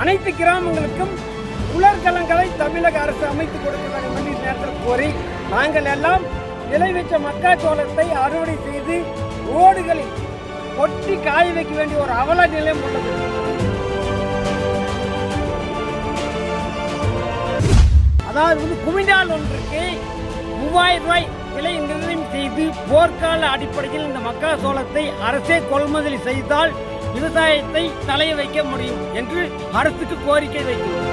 அனைத்து கிராமங்களுக்கும் உலர்களங்களை தமிழக அரசு அமைத்து கொடுக்க வேண்டும் என்று நேரத்தில் கோரி நாங்கள் எல்லாம் விளைவிச்ச மக்காச்சோளத்தை அறுவடை செய்து ஓடுகளில் கொட்டி காய வைக்க வேண்டிய ஒரு அவல நிலையம் உள்ளது. அதாவது வந்து குவிண்டால் ஒன்றுக்கு மூவாயிரம் ரூபாய் விலை நிர்ணயம் செய்து போர்க்கால அடிப்படையில் இந்த மக்காச்சோளத்தை அரசே கொள்முதல் செய்தால் விவசாயத்தை தலைய வைக்க முடியும் என்று அரசுக்கு கோரிக்கை வைக்கிறோம்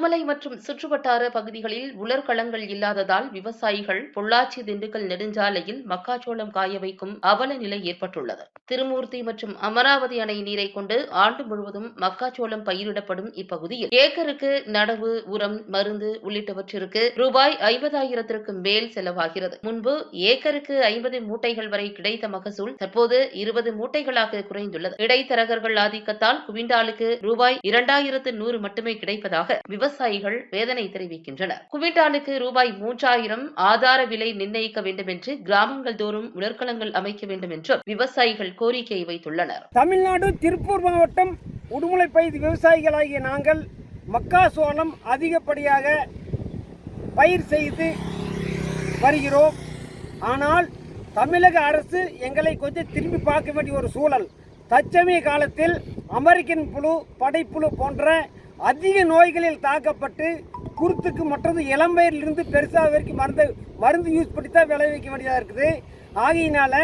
திருமலை மற்றும் சுற்றுவட்டார பகுதிகளில் உலர்களங்கள் இல்லாததால் விவசாயிகள் பொள்ளாச்சி திண்டுக்கல் நெடுஞ்சாலையில் மக்காச்சோளம் காய வைக்கும் அவல நிலை ஏற்பட்டுள்ளது. திருமூர்த்தி மற்றும் அமராவதி அணை நீரை கொண்டு ஆண்டு முழுவதும் மக்காச்சோளம் பயிரிடப்படும் இப்பகுதியில் ஏக்கருக்கு நடவு உரம் மருந்து உள்ளிட்டவற்றிற்கு ரூபாய் ஐம்பதாயிரத்திற்கு மேல் செலவாகிறது. முன்பு ஏக்கருக்கு ஐம்பது மூட்டைகள் வரை கிடைத்த மகசூல் தற்போது இருபது மூட்டைகளாக குறைந்துள்ளது. இடைத்தரகர்கள் ஆதிக்கத்தால் குவிண்டாலுக்கு ரூபாய் இரண்டாயிரத்து நூறு மட்டுமே கிடைப்பதாக விவசாய விவசாயிகள் வேதனை தெரிவிக்கின்றனர். குவிண்டாலுக்கு ரூபாய் மூன்றாயிரம் ஆதார விலை நிர்ணயிக்க வேண்டும் என்று கிராமங்கள் தோறும் உலர்களங்கள் அமைக்க வேண்டும் என்றும் விவசாயிகள் கோரிக்கை வைத்துள்ளனர். தமிழ்நாடு திருப்பூர் மாவட்டம் உடுமலை பயிர் விவசாயிகளாகிய நாங்கள் மக்காசோளம் அதிகப்படியாக பயிர் செய்து வருகிறோம். ஆனால் தமிழக அரசு எங்களை கொஞ்சம் திரும்பி பார்க்க வேண்டிய ஒரு சூழல். தற்சமய காலத்தில் அமெரிக்கன் புழு படைப்புழு போன்ற அதிக நோய்களில் தாக்கப்பட்டு குருத்துக்கு மற்றது இளம்பயிரிலிருந்து பெருசாக வரைக்கும் மருந்து மருந்து யூஸ் பண்ணி தான் விளைவிக்க வேண்டியதாக இருக்குது. ஆகையினால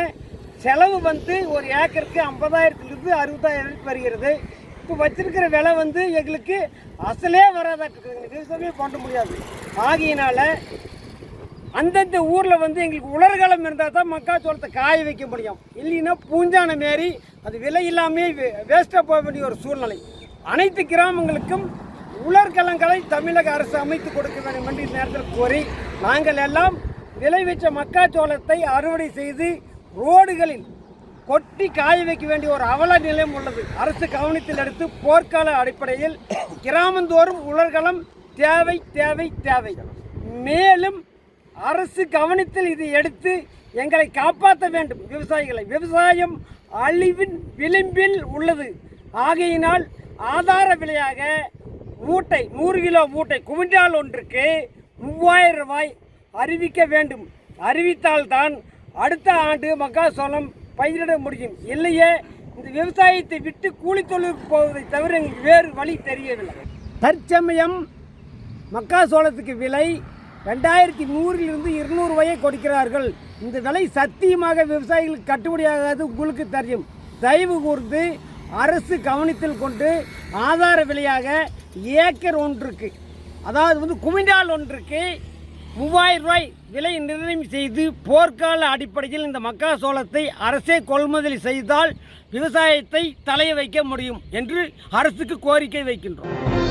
செலவு வந்து ஒரு ஏக்கருக்கு ஐம்பதாயிரத்துலேருந்து அறுபதாயிரம் வரைக்கும் வருகிறது. இப்போ வச்சிருக்கிற விலை வந்து எங்களுக்கு அசலே வராதாட்டு விவசாயமே பண்ண முடியாது. ஆகையினால அந்தந்த ஊரில் வந்து எங்களுக்கு உலர்களம் இருந்தால் தான் மக்காச்சோளத்தை காய வைக்க முடியும். இல்லைன்னா பூஞ்சான மாரி அது விலை இல்லாமல் வேஸ்ட்டாக போக வேண்டிய ஒரு சூழ்நிலை. அனைத்து கிராமங்களுக்கும் உலர்களங்களை தமிழக அரசு அமைத்து கொடுக்க வேண்டும் என்று நேரத்தில் கோரி நாங்கள் எல்லாம் விளைவிச்ச மக்காச்சோளத்தை அறுவடை செய்து ரோடுகளில் கொட்டி காய வைக்க வேண்டிய ஒரு அவல நிலையம் உள்ளது. அரசு கவனத்தில் எடுத்து போர்க்கால அடிப்படையில் கிராமந்தோறும் உலர்களம் தேவை தேவை தேவை. மேலும் அரசு கவனத்தில் இதை எடுத்து எங்களை காப்பாற்ற வேண்டும். விவசாயிகளை விவசாயம் அழிவின் விளிம்பில் உள்ளது. ஆகையினால் ஆதார விலையாக மூட்டை நூறு கிலோ மூட்டை குவிண்டால் ஒன்றுக்கு மூவாயிரம் ரூபாய் அறிவிக்க வேண்டும். அறிவித்தால்தான் அடுத்த ஆண்டு மக்காசோளம் பயிரிட முடியும். இல்லையே இந்த விவசாயத்தை விட்டு கூலி தொழிலுக்கு போவதை தவிர எங்களுக்கு வேறு வழி தெரியவில்லை. தற்சமயம் மக்காசோளத்துக்கு விலை ரெண்டாயிரத்தி நூறிலிருந்து இருநூறுவாயை கொடுக்கிறார்கள். இந்த விலை சத்தியமாக விவசாயிகளுக்கு கட்டுப்படியாகாது உங்களுக்கு தெரியும். தயவு கூர்ந்து அரசு கவனத்தில் கொண்டு ஆதார விலையாக ஏக்கர் ஒன்றுக்கு அதாவது வந்து குமிண்டால் ஒன்றுக்கு மூவாயிரம் ரூபாய் விலை நிர்ணயம் செய்து போர்க்கால அடிப்படையில் இந்த மக்காசோளத்தை அரசே கொள்முதல் செய்தால் விவசாயத்தை தலைய வைக்க முடியும் என்று அரசுக்கு கோரிக்கை வைக்கின்றோம்.